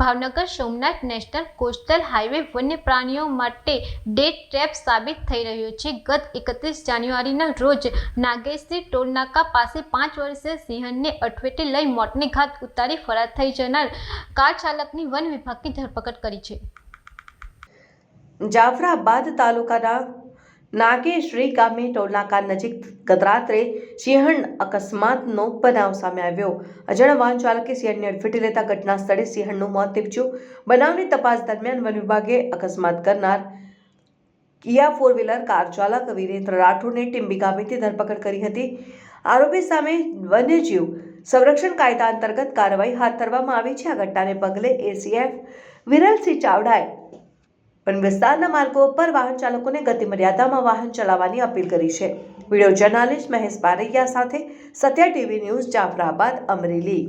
Bhavnagar Somnath national coastal highway વન્ય પ્રાણીઓ માટે ડે ટ્રેપ સાબિત થઈ રહ્યો છે. ગત એકત્રીસ જાન્યુઆરીના રોજ નાગેશ્રી ટોલનાકા પાસે પાંચ વર્ષીય સિંહણને અઠવેટે લઈ મોતને ઘાત ઉતારી ફરાર થઈ જનાર કાર ચાલકની વન વિભાગની ધરપકડ કરી છે. જાફરાબાદ તાલુકાના નાગેશ્રી ગામે ટોલનાકા નજીક ગતરાત્રે સિંહણ અકસ્માતનો બનાવ સામે આવ્યો. અજાણ્યા વાહન ચાલકે સિંહણને અડફેટે લેતા ઘટના સ્થળે સિંહણનું મોત નીપજ્યું. બનાવની તપાસ દરમિયાન વન વિભાગે અકસ્માત કરનાર કિયા ફોર વ્હીલર, કાર ચાલક વિરેન્દ્ર રાઠોડને ટીમ્બી ગામેથી ધરપકડ કરી હતી. આરોપી સામે વન્યજીવ સંરક્ષણ કાયદા અંતર્ગત કાર્યવાહી હાથ ધરવામાં આવી છે. આ ઘટનાને પગલે એસીએફ વિરલસિંહ ચાવડાએ પણ વિસ્તારના માર્ગો પર વાહન ચાલકોને ગતિ મર્યાદામાં વાહન ચલાવવાની અપીલ કરી છે. વીડિયો જર્નાલિસ્ટ મહેશ બારૈયા સાથે સત્યા ટીવી ન્યૂઝ જાફરાબાદ, અમરેલી.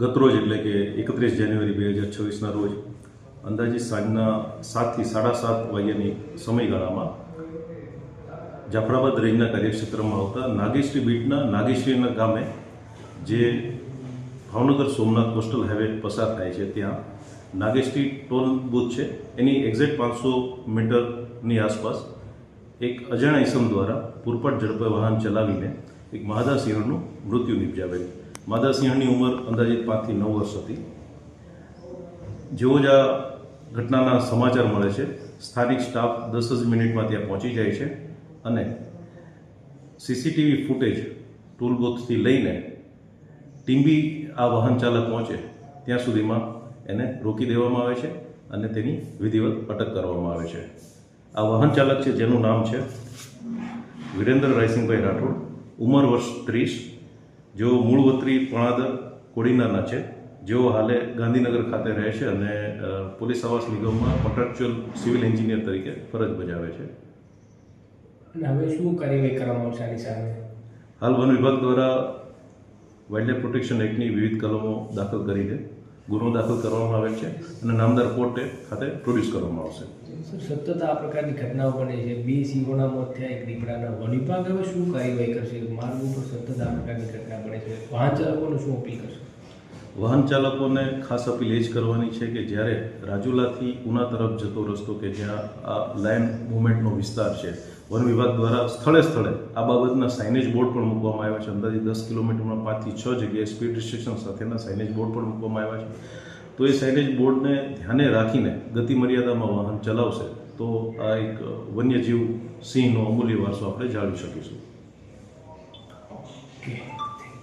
ગતરોજ એટલે કે એકત્રીસ જાન્યુઆરી બે હજાર છવ્વીસના રોજ અંદાજે સાંજના સાતથી સાડા સાત વાગ્યાની સમયગાળામાં જાફરાબાદ રેન્જના કાર્યક્ષેત્રમાં આવતા નાગેશ્રી બીટના નાગેશ્રીના ગામે જે ભાવનગર સોમનાથ કોસ્ટલ હાઈવે પસાર થાય છે ત્યાં નાગેશ્રી ટોલ બૂથ છે. એની એક્ઝેક્ટ પાંચસો મીટરની આસપાસ એક અજાણ્યા ઇસમ દ્વારા પૂરપાટ ઝડપે વાહન ચલાવીને એક માધા સિંહણનું મૃત્યુ નિપજાવેલ. માધા સિંહણની ઉંમર અંદાજિત પાંચથી નવ વર્ષ હતી. જેવો જ આ ઘટનાના સમાચાર મળે છે, સ્થાનિક સ્ટાફ દસ જ મિનિટમાં ત્યાં પહોંચી જાય છે અને સીસીટીવી ફૂટેજ ટોલ બુથથી લઈને ટીમ્બી આ વાહન ચાલક પહોંચે ત્યાં સુધીમાં એને રોકી દેવામાં આવે છે અને તેની વિધિવત અટક કરવામાં આવે છે. આ વાહન ચાલક છે જેનું નામ છે વિરેન્દ્ર રાયસિંહભાઈ રાઠોડ. ઉંમર વર્ષ ત્રીસ. જેઓ મૂળ વતરી પણાદર કોડીનાના છે. જેઓ હાલે ગાંધીનગર ખાતે રહે છે અને પોલીસ આવાસ નિગમમાં કોન્ટ્રાક્ચ્યુઅલ સિવિલ એન્જિનિયર તરીકે ફરજ બજાવે છે. હવે શું કાર્યવાહી કરવામાં આવશે આની સામે? હાલ વન વિભાગ દ્વારા વાઇલ્ડલાઇફ પ્રોટેક્શન એક્ટની વિવિધ કલમો દાખલ કરીને ગુનો દાખલ કરવામાં આવે છે અને નામદાર કોર્ટે ખાતે પ્રોડ્યુસ કરવામાં આવશે. સતત આ પ્રકારની ઘટનાઓ બને છે. બે સિંહોના મોત થયા, એક દીપડાના વન હવે શું કાર્યવાહી કરશે? માર્ગ ઉપર સતત આ પ્રકારની ઘટના બને છે. વાહન ચાલકોને શું અપીલ કરશે? વાહન ચાલકોને ખાસ અપીલ એ જ કરવાની છે કે જ્યારે રાજુલાથી ઉના તરફ જતો રસ્તો કે જ્યાં આ લાઇન મુવમેન્ટનો વિસ્તાર છે, વન વિભાગ દ્વારા સ્થળે સ્થળે આ બાબતના સાઇનેજ બોર્ડ પણ મૂકવામાં આવ્યા છે. અંદાજે દસ કિલોમીટરમાં પાંચથી છ જગ્યાએ સ્પીડ રિસ્ટ્રિક્શન સાથેના સાઇનેજ બોર્ડ પણ મૂકવામાં આવ્યા છે. તો એ સાઇનેજ બોર્ડને ધ્યાને રાખીને ગતિ મર્યાદામાં વાહન ચલાવશે, તો આ એક વન્યજીવ સિંહનો અમૂલ્ય વારસો આપણે જાળવી શકીશું.